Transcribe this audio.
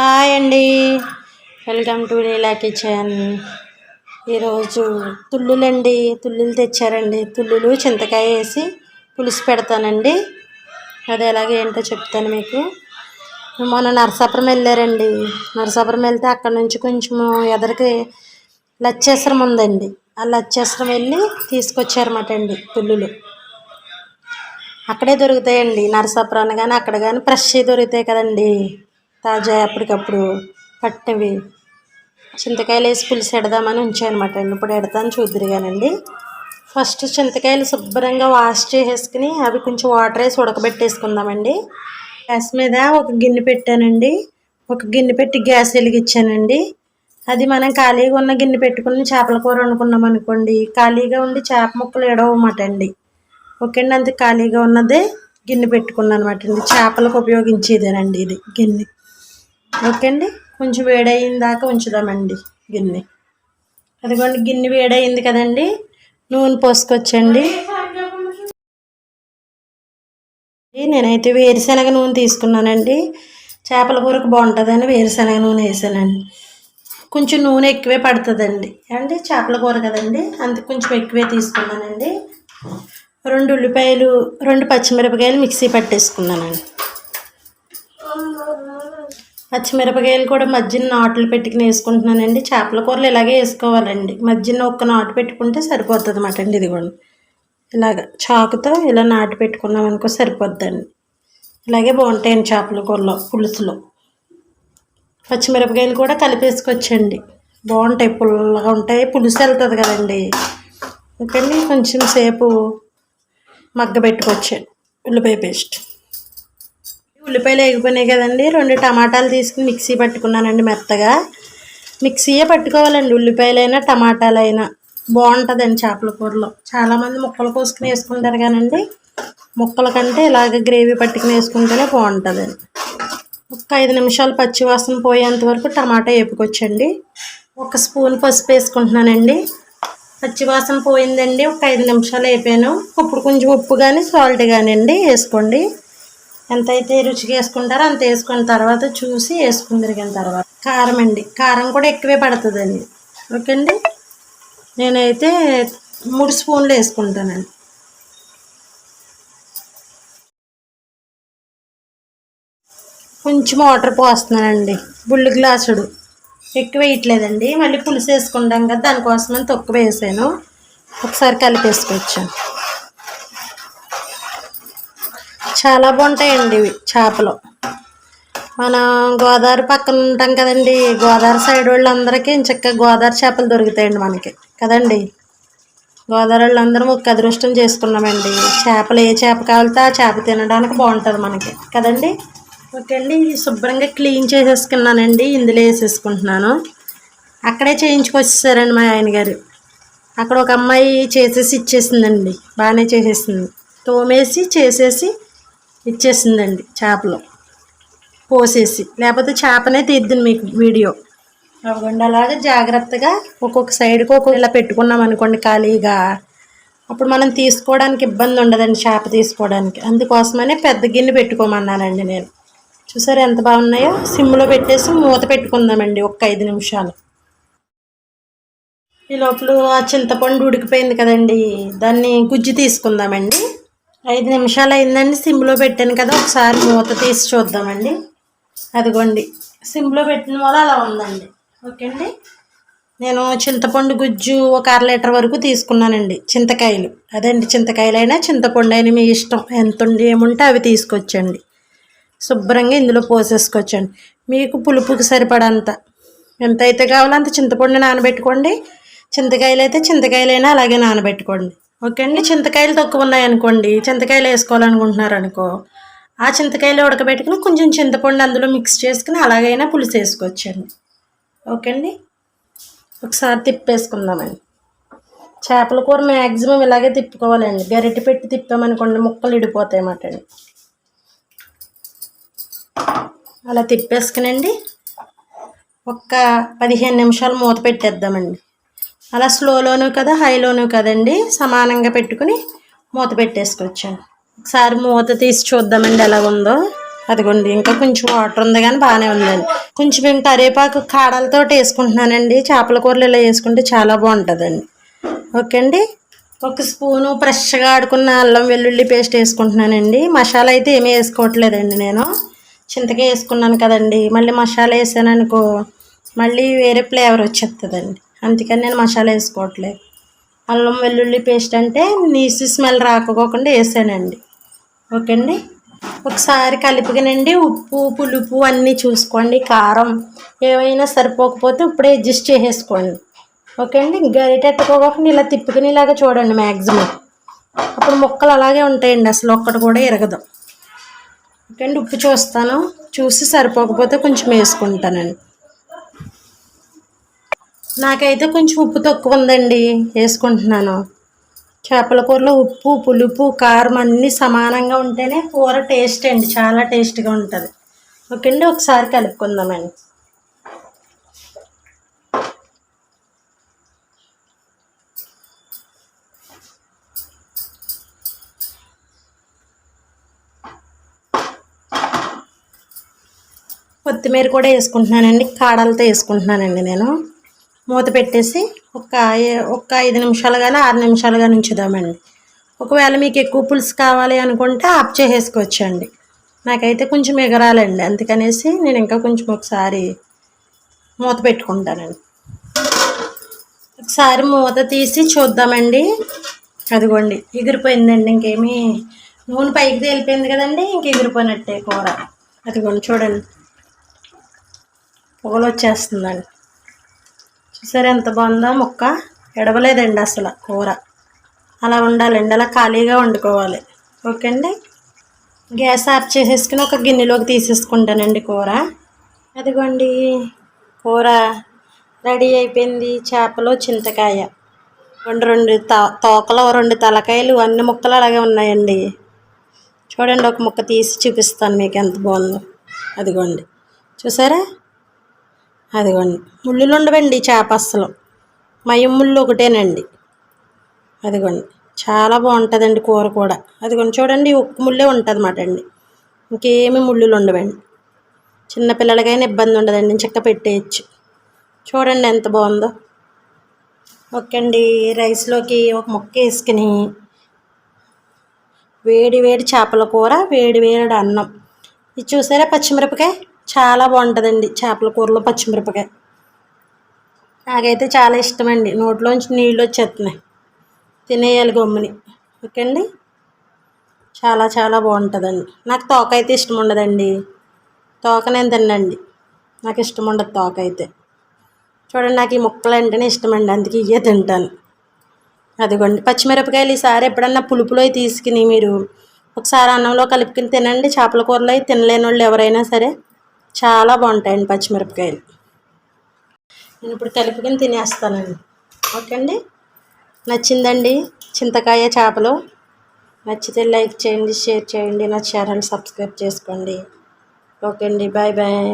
Hi అండి. Welcome to Leela kitchen. ఈరోజు తుల్లులండి తుల్లులు తెచ్చారండి. తుల్లులు చింతకాయ వేసి పులుసు పెడతానండి. అది ఎలాగ ఏంటో చెప్తాను మీకు. మొన్న నరసాపురం వెళ్ళారండి. నరసాపురం వెళ్తే అక్కడ నుంచి కొంచెము ఎదరికి లచ్చేశ్వరం ఉందండి. ఆ లచ్చేశ్వరం వెళ్ళి తీసుకొచ్చారన్నమాట అండి తుల్లులు అక్కడే దొరుకుతాయండి. నరసాపురం కానీ అక్కడ కానీ ఫ్రెష్ దొరుకుతాయి కదండి. తాజా అప్పటికప్పుడు పట్టినవి. చింతకాయలు వేసి పులుసు ఎడదామని ఉంచానమాట. అండి ఇప్పుడు ఎడతాను చూద్దరుగానండి. ఫస్ట్ చింతకాయలు శుభ్రంగా వాష్ చేసేసుకుని అవి కొంచెం వాటర్ వేసి ఉడకబెట్టేసుకుందామండి. గ్యాస్ మీద ఒక గిన్నె పెట్టానండి. ఒక గిన్నె పెట్టి గ్యాస్ వెలిగించానండి. అది మనం ఖాళీగా ఉన్న గిన్నె పెట్టుకుని చేపల కూర అనుకున్నాం అనుకోండి. ఖాళీగా ఉండి చేప ముక్కలు ఎడవమాట అండి. ఓకే అండి అంత ఖాళీగా ఉన్నదే గిన్నె పెట్టుకున్నాను అనమాట అండి. చేపలకు ఉపయోగించేదేనండి ఇది గిన్నె. ఓకే అండి కొంచెం వేడయిన దాకా ఉంచుదామండి గిన్నె. అదిగోండి గిన్నె వేడయింది కదండి. నూనె పోసుకొచ్చండి. నేనైతే వేరుశనగ నూనె తీసుకున్నానండి. చేపల కూరకు బాగుంటుందని వేరుశనగ నూనె వేసానండి. కొంచెం నూనె ఎక్కువే పడుతుందండి. అంటే చేపల కూర కదండి. అందుకు కొంచెం ఎక్కువే తీసుకున్నానండి. రెండు ఉల్లిపాయలు రెండు పచ్చిమిరపకాయలు మిక్సీ పట్టేసుకున్నానండి. పచ్చిమిరపకాయలు కూడా మధ్యన నాట్లు పెట్టుకుని వేసుకుంటున్నానండి. చేపల కూరలు ఇలాగే వేసుకోవాలండి. మధ్యన ఒక్క నాటు పెట్టుకుంటే సరిపోతుంది అన్నమాట అండి ఇది కూడా ఇలాగ చాకుతో ఇలా నాటు పెట్టుకున్నాం అనుకో సరిపోద్దండి. ఇలాగే బాగుంటాయండి చేపల కూరలో పులుసులో. పచ్చిమిరపకాయలు కూడా కలిపేసుకొచ్చండి బాగుంటాయి పుల్లగా ఉంటాయి. పులుసు వెళ్తుంది కదండి. ఓకే కొంచెం సేపు మగ్గ పెట్టుకొచ్చాను ఉల్లిపాయ పేస్ట్. ఉల్లిపాయలు వేగిపోయినాయి కదండి. రెండు టమాటాలు తీసుకుని మిక్సీ పట్టుకున్నానండి మెత్తగా. మిక్సీయే పట్టుకోవాలండి ఉల్లిపాయలైనా టమాటాలైనా. బాగుంటుందండి చేపల కూరలో. చాలామంది ముక్కలు కోసుకుని వేసుకుంటారు కానండి. ముక్కల కంటే ఇలాగ గ్రేవీ పట్టుకుని వేసుకుంటేనే బాగుంటుందండి. ఒక ఐదు నిమిషాలు పచ్చివాసన పోయేంత వరకు టమాటా వేపుకొచ్చండి. ఒక స్పూన్ పసుపు వేసుకుంటున్నానండి. పచ్చివాసన పోయిందండి. ఒక ఐదు నిమిషాలు అయిపోయాను ఇప్పుడు కొంచెం ఉప్పు కానీ సాల్ట్ కానీ అండి వేసుకోండి. ఎంతైతే రుచికి రుచిగా వేసుకుంటారో అంత వేసుకున్న తర్వాత చూసి వేసుకుని తిరిగిన తర్వాత కారం అండి. కారం కూడా ఎక్కువే పడుతుందండి. ఓకే అండి? నేనైతే మూడు స్పూన్లు వేసుకుంటానండి. కొంచెం వాటర్ పోస్తున్నానండి. బుల్లి గ్లాసుడు. ఎక్కువ వేయట్లేదండి. మళ్ళీ పులుసు వేసుకుంటాం కదా దానికోసమని తక్కువ వేసాను. ఒకసారి కలిపేసుకొచ్చాను. చాలా బాగుంటాయండి ఇవి చేపలు. మనం గోదావరి పక్కన ఉంటాం కదండి గోదావరి సైడ్ వాళ్ళందరికీ చక్కగా గోదావరి చేపలు దొరుకుతాయండి మనకి. కదండి? గోదావరి వాళ్ళందరం ఒక అదృష్టం చేసుకున్నామండి. చేపలు ఏ చేప కావాలితే ఆ చేప తినడానికి బాగుంటుంది మనకి. కదండి? ఓకే అండి శుభ్రంగా క్లీన్ చేసేసుకున్నానండి. ఇందులో వేసేసుకుంటున్నాను. అక్కడే చేయించుకొచ్చేసారండి మా ఆయన గారు. అక్కడ ఒక అమ్మాయి చేసేసి ఇచ్చేసిందండి. బాగానే చేసేసింది. తోమేసి చేసేసి ఇచ్చేసిందండి చేపలు. పోసేసి లేకపోతే చేపనే తీద్దును మీకు వీడియో. అవ్వండి అలాగే జాగ్రత్తగా ఒక్కొక్క సైడ్కి ఒక్కొక్క ఇలా పెట్టుకున్నాం అనుకోండి ఖాళీగా. అప్పుడు మనం తీసుకోవడానికి ఇబ్బంది ఉండదండి చేప తీసుకోవడానికి. అందుకోసమనే పెద్ద గిన్నె పెట్టుకోమన్నానండి నేను. చూసారు ఎంత బాగున్నాయో? సిమ్లో పెట్టేసి మూత పెట్టుకుందామండి ఒక్క ఐదు నిమిషాలు. ఈ లోపల ఆ చింతపండు ఉడికిపోయింది కదండి. దాన్ని గుజ్జు తీసుకుందామండి. ఐదు నిమిషాలు అయిందండి సిమ్లో పెట్టాను కదా ఒకసారి మూత తీసి చూద్దామండి. అదిగోండి సిమ్లో పెట్టిన వల్ల అలా ఉందండి. ఓకే అండి నేను చింతపండు గుజ్జు ఒక అర లీటర్ వరకు తీసుకున్నానండి చింతకాయలు. అదండి చింతకాయలైనా చింతపండు అయినా మీ ఇష్టం. ఎంత ఉండి ఏముంటే అవి తీసుకొచ్చండి. శుభ్రంగా ఇందులో పోసేసుకోవచ్చండి. మీకు పులుపుకి సరిపడంత. ఎంత అయితే కావాలో అంత చింతపండు నానబెట్టుకోండి. చింతకాయలు అయితే చింతకాయలైనా అలాగే నానబెట్టుకోండి. ఓకే అండి. చింతకాయలు తక్కువ ఉన్నాయనుకోండి చింతకాయలు వేసుకోవాలనుకుంటున్నారు అనుకో ఆ చింతకాయలు ఉడకబెట్టుకుని కొంచెం చింతపండు అందులో మిక్స్ చేసుకుని అలాగైనా పులుసు వేసుకోవచ్చండి. ఓకే అండి. ఒకసారి తిప్పేసుకుందామండి. చేపల కూర మ్యాక్సిమం ఇలాగే తిప్పుకోవాలండి. గరిటె పెట్టి తిప్పామనుకోండి ముక్కలు ఇడిపోతాయి అన్నమాట అండి. అలా తిప్పేసుకునండి. ఒక్క పదిహేను నిమిషాలు మూత పెట్టేద్దామండి. అలా స్లోలోను కదా హైలోను కదండి సమానంగా పెట్టుకుని మూత పెట్టేసుకొచ్చాను. ఒకసారి మూత తీసి చూద్దామండి ఎలా ఉందో. అదిగోండి ఇంకా కొంచెం వాటర్ ఉంది కానీ బాగానే ఉందండి. కొంచెం మేము కరివేపాకు కాడలతో వేసుకుంటున్నానండి. చేపల కూరలు ఇలా వేసుకుంటే చాలా బాగుంటుందండి. ఓకే అండి? ఒక స్పూను ఫ్రెష్గా ఆడుకున్న అల్లం వెల్లుల్లి పేస్ట్ వేసుకుంటున్నానండి. మసాలా అయితే ఏమీ వేసుకోవట్లేదండి నేను. చింతకాయ వేసుకున్నాను కదండి. మళ్ళీ మసాలా వేసాను అనుకో మళ్ళీ వేరే ఫ్లేవర్ వచ్చేస్తుందండి. అందుకని నేను మసాలా వేసుకోవట్లేదు అల్లం వెల్లుల్లి పేస్ట్ అంటే నీసి స్మెల్ రాకపోకుండా వేసానండి. ఓకే అండి ఒకసారి కలిపికనండి ఉప్పు పులుపు అన్నీ చూసుకోండి కారం ఏమైనా సరిపోకపోతే ఇప్పుడే అడ్జస్ట్ చేసేసుకోండి. ఓకే అండి గరిటెట్టుకోకుండా ఇలా తిప్పుకుని ఇలాగా చూడండి మ్యాక్సిమం అప్పుడు ముక్కలు అలాగే ఉంటాయండి అసలు ఒక్కటి కూడా ఇరగదు. ఓకే అండి ఉప్పు చూస్తాను. చూసి సరిపోకపోతే కొంచెం వేసుకుంటానండి. నాకైతే కొంచెం ఉప్పు తక్కువ ఉందండి వేసుకుంటున్నాను. చేపల కూరలో ఉప్పు పులుపు కారం అన్నీ సమానంగా ఉంటేనే కూర టేస్ట్ అండి. చాలా టేస్ట్గా ఉంటుంది. ఓకే అండి ఒకసారి కలుపుకుందామండి. కొత్తిమీర కూడా వేసుకుంటున్నానండి. కాడలతో వేసుకుంటున్నానండి నేను. మూత పెట్టేసి ఒక ఒక ఐదు నిమిషాలు కానీ ఆరు నిమిషాలు కానీ ఉంచుదామండి ఒకవేళ మీకు ఎక్కువ పులుసు కావాలి అనుకుంటే ఆఫ్ చేసేసుకోవచ్చండి. నాకైతే కొంచెం ఎగరాలండి. అందుకనేసి నేను ఇంకా కొంచెం ఒకసారి మూత పెట్టుకుంటానండి. ఒకసారి మూత తీసి చూద్దామండి. అదిగోండి ఎగిరిపోయిందండి. ఇంకేమీ నూనె పైకి తేలిపోయింది కదండి ఇంక ఎగిరిపోయినట్టే కూర. అదిగోండి చూడండి. పొగలు వచ్చేస్తుందండి చూసారా ఎంత బాగుందో? ముక్క ఎడవలేదండి అసలు కూర. అలా ఉండాలండి అలా ఖాళీగా వండుకోవాలి. ఓకే అండి గ్యాస్ ఆఫ్ చేసేసుకుని ఒక గిన్నెలోకి తీసేసుకుంటానండి కూర. అదిగోండి కూర రెడీ అయిపోయింది. చేపలు చింతకాయ. రెండు రెండు తోకలు రెండు తలకాయలు అన్ని ముక్కలు అలాగే ఉన్నాయండి. చూడండి ఒక ముక్క తీసి చూపిస్తాను మీకు ఎంత బాగుందో. అదిగోండి. చూసారా? అదిగోండి. ముళ్ళులు ఉండవండి చేప అస్సలు. మయం ముళ్ళు ఒకటేనండి. అదిగోండి. చాలా బాగుంటుందండి కూర కూడా. అదిగోండి చూడండి ఉక్కు ముళ్ళే ఉంటుంది అన్నమాట అండి. ఇంకేమి ముళ్ళులు ఉండవండి చిన్నపిల్లలకైనా ఇబ్బంది ఉండదండి చెక్క పెట్టేయచ్చు. చూడండి ఎంత బాగుందో. ఓకే అండి రైస్లోకి ఒక ముక్క వేసుకుని వేడి వేడి చేపల కూర వేడి వేడి అన్నం. ఇది చూసారా పచ్చిమిరపకాయ? చాలా బాగుంటుందండి చేపల కూరలో పచ్చిమిరపకాయ. నాకైతే చాలా ఇష్టమండి. నోట్లోంచి నీళ్ళు వచ్చేస్తున్నాయి తినేయాలి గమ్ముని. ఓకే అండి? చాలా చాలా బాగుంటుందండి. నాకు తోక అయితే ఇష్టం ఉండదండి తోక నేను తినండి నాకు ఇష్టం ఉండదు తోక అయితే. చూడండి నాకు ఈ ముక్కలు అంటేనే ఇష్టమండి. అందుకే ఇవే తింటాను. అదిగోండి. పచ్చిమిరపకాయలు ఈసారి ఎప్పుడన్నా పులుపులో అవి తీసుకుని మీరు ఒకసారి అన్నంలో కలుపుకుని తినండి. చేపల కూరలో అవి తినలేని వాళ్ళు ఎవరైనా సరే. చాలా బాగుంటాయండి పచ్చిమిరపకాయలు. నేను ఇప్పుడు కలుపుకొని తినేస్తానండి. ఓకే అండి? నచ్చిందండి చింతకాయ చేపలు. నచ్చితే లైక్ చేయండి షేర్ చేయండి నా ఛానల్ సబ్స్క్రైబ్ చేసుకోండి. ఓకే అండి బాయ్ బాయ్.